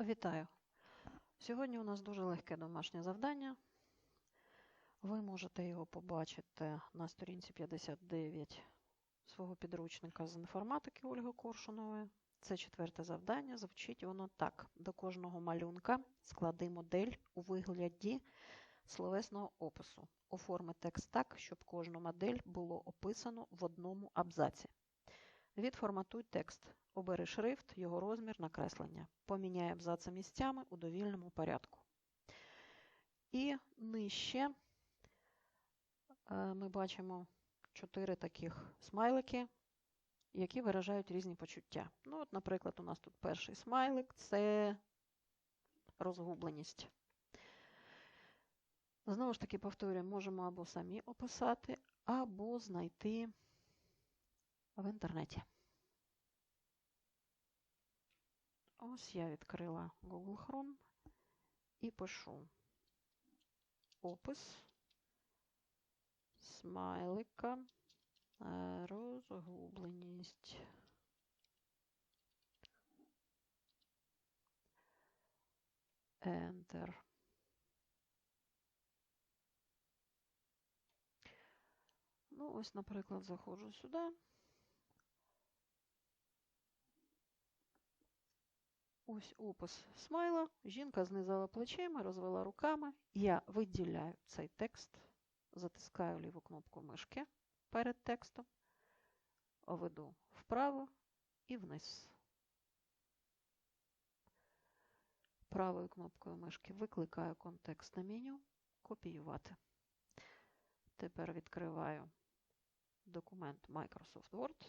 Вітаю! Сьогодні у нас дуже легке домашнє завдання. Ви можете його побачити на сторінці 59 свого підручника з інформатики Ольги Коршунової. Це четверте завдання. Звучить воно так. До кожного малюнка склади модель у вигляді словесного опису. Оформи текст так, щоб кожну модель було описано в одному абзаці. Відформатуй текст. Обери шрифт, його розмір, накреслення. Поміняй абзаци місцями у довільному порядку. І нижче е, ми бачимо чотири таких смайлики, які виражають різні почуття. Ну, от, наприклад, у нас тут перший смайлик це розгубленість. Знову ж таки, повторюємо, можемо або самі описати, або знайти в інтернеті. Ось я відкрила Google Chrome і пишу опис смайлика е, розгубленість. Enter. Ну, ось, наприклад, заходжу сюди. Ось опис смайла. Жінка знизала плечима, розвела руками. Я виділяю цей текст, затискаю ліву кнопку мишки перед текстом, веду вправо і вниз. Правою кнопкою мишки викликаю контекстне меню, копіювати. Тепер відкриваю документ Microsoft Word,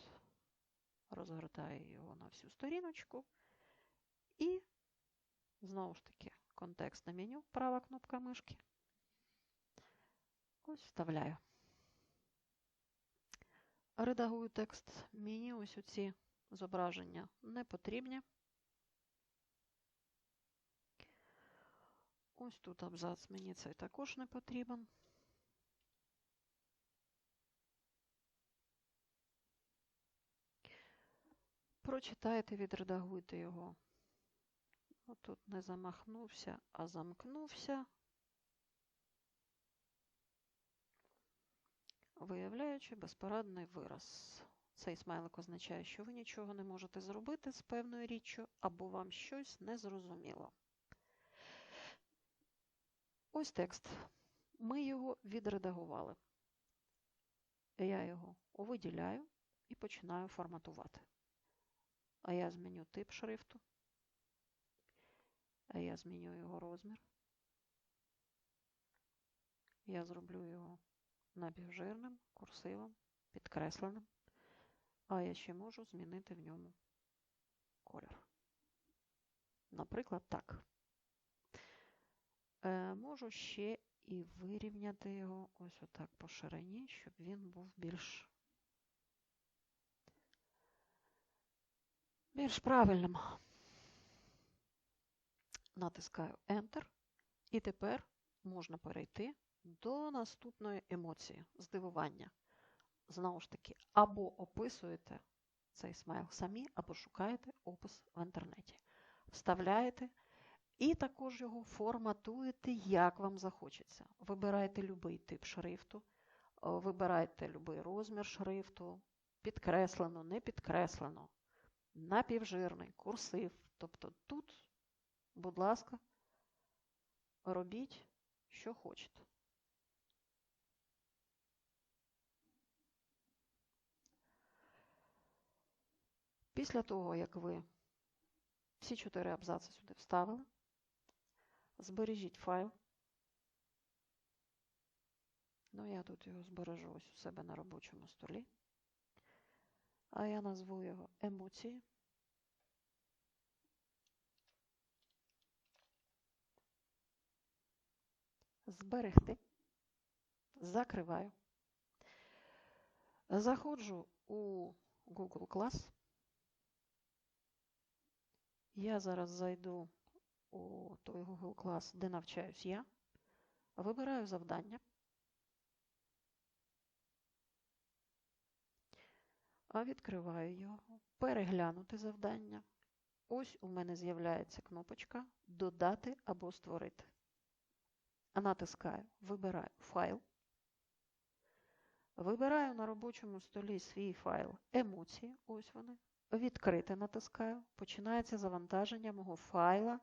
розгортаю його на всю сторіночку. І, знову ж таки, контекстне меню, права кнопка мишки. Ось вставляю. Редагую текст. Мені ось оці зображення не потрібні. Ось тут абзац, мені цей також не потрібен. Прочитайте, відредагуйте його. Отут не замахнувся, а замкнувся, виявляючи безпорадний вираз. Цей смайлик означає, що ви нічого не можете зробити з певною річчю, або вам щось не зрозуміло. Ось текст. Ми його відредагували. Я його виділяю і починаю форматувати. А я зміню тип шрифту. А я зміню його розмір. Я зроблю його напівжирним, курсивом, підкресленим. А я ще можу змінити в ньому колір. Наприклад, так. Е, Можу ще і вирівняти його ось отак по ширині, щоб він був більш, більш правильним натискаю Enter, і тепер можна перейти до наступної емоції здивування. Знову ж таки, або описуєте цей смайл самі, або шукаєте опис в інтернеті. Вставляєте і також його форматуєте, як вам захочеться. Вибирайте будь-який тип шрифту, вибирайте будь-який розмір шрифту, підкреслено, не підкреслено, напівжирний, курсив. Тобто тут Будь ласка, робіть, що хочете. Після того, як ви всі чотири абзаци сюди вставили, збережіть файл. Ну, я тут його збережу ось у себе на робочому столі. А я назву його емоції. Зберегти, закриваю. Заходжу у Google Class. Я зараз зайду у той Google Class, де навчаюсь я. Вибираю завдання. А відкриваю його, переглянути завдання. ось у мене з'являється кнопочка Додати або створити. Натискаю, вибираю файл. Вибираю на робочому столі свій файл емоції, ось вони. Відкрити натискаю. Починається завантаження мого файла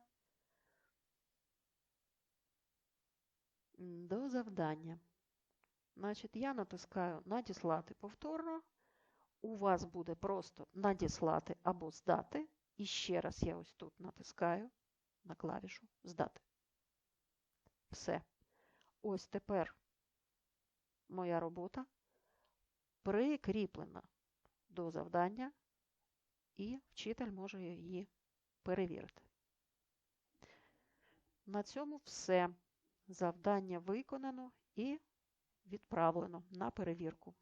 до завдання. Значить, я натискаю Надіслати повторно. У вас буде просто надіслати або здати. І ще раз я ось тут натискаю на клавішу Здати. Все. Ось тепер моя робота прикріплена до завдання, і вчитель може її перевірити. На цьому все. Завдання виконано і відправлено на перевірку.